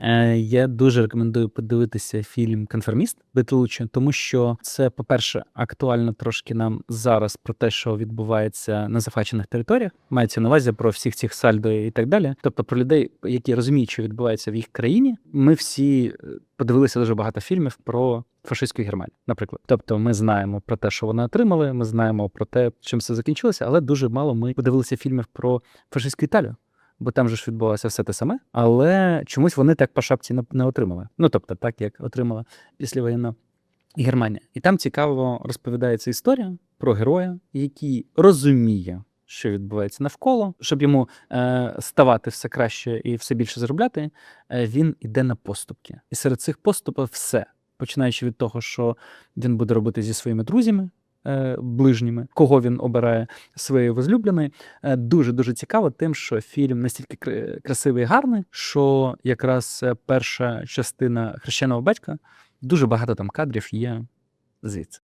Е, Я дуже рекомендую подивитися фільм Конформіст Бетлуччі, тому що це, по-перше, актуально трошки нам зараз про те, що відбувається на захвачених територіях. Мається на увазі про всіх цих сальдо і так далі. Тобто про людей, які розуміють, що відбувається в їх країні. Ми всі е, подивилися дуже багато фільмів про фашистську Германію, наприклад. Тобто, ми знаємо про те, що вони отримали. Ми знаємо про те, чим все закінчилося, але дуже мало ми подивилися фільмів про фашистську Італію. Бо там же ж відбувалося все те саме, але чомусь вони так по шапці не- отримали. Ну тобто, так як отримала післявоєнна Германія. І там цікаво розповідається історія про героя, який розуміє, що відбувається навколо, щоб йому е, ставати все краще і все більше заробляти. Е, він іде на поступки. І серед цих поступів все. Починаючи від того, що він буде робити зі своїми друзями. Е, Ближніми, кого він обирає своєю возлюбленою, дуже дуже цікаво тим, що фільм настільки кра- красивий і гарний, що якраз е, перша частина хрещеного батька дуже багато там кадрів є звідси.